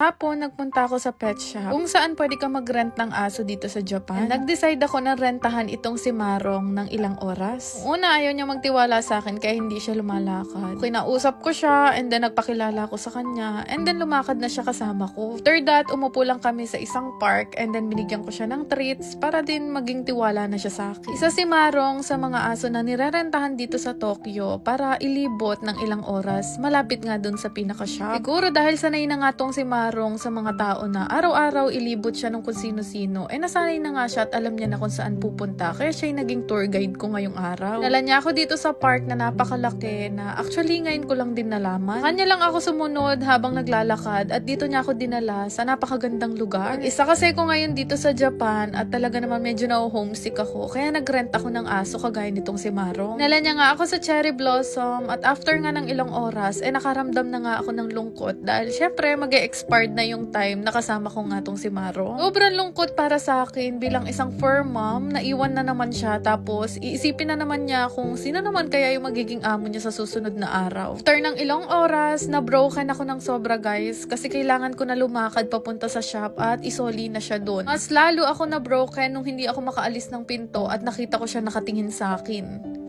Hapon, nagpunta ako sa pet shop kung saan pwede ka mag-rent ng aso dito sa Japan. Nag-decide ako na rentahan itong si Marong ng ilang oras. Una, ayaw niya magtiwala sa akin kaya hindi siya lumalakad. Kinausap ko siya and then nagpakilala ko sa kanya and then lumakad na siya kasama ko. After that, umupo lang kami sa isang park and then binigyan ko siya ng treats para din maging tiwala na siya sa akin. Isa si Marong sa mga aso na nirerentahan dito sa Tokyo para ilibot ng ilang oras. Malapit nga dun sa pinaka-shop. Siguro dahil sanay na nga tong si Marong sa mga tao na araw-araw ilibot siya ng kung sino-sino, eh nasanay na nga siya at alam niya na kung saan pupunta. Kaya siya yung naging tour guide ko ngayong araw. Nala niya ako dito sa park na napakalaki na actually ngayon ko lang din nalaman. Kanya lang ako sumunod habang naglalakad at dito niya ako dinala sa napakagandang lugar. Isa kasi ko ngayon dito sa Japan at talaga naman medyo na-homesick ako. Kaya nag-rent ako ng aso kagaya nitong si Marong. Nala niya nga ako sa Cherry Blossom at after nga ng ilang oras, eh nakaramdam na nga ako ng lungkot dahil syempre mag expired na yung time nakasama ko nga tong si Marong. Sobrang lungkot para sa akin bilang isang fur mom, naiwan na naman siya tapos iisipin na naman niya kung sino naman kaya yung magiging amo niya sa susunod na araw. After ng ilang oras, na broken ako ng sobra guys kasi kailangan ko na lumakad papunta sa shop at isoli na siya doon. Mas lalo ako na broken nung hindi ako makaalis ng pinto at nakita ko siya nakatingin sa akin.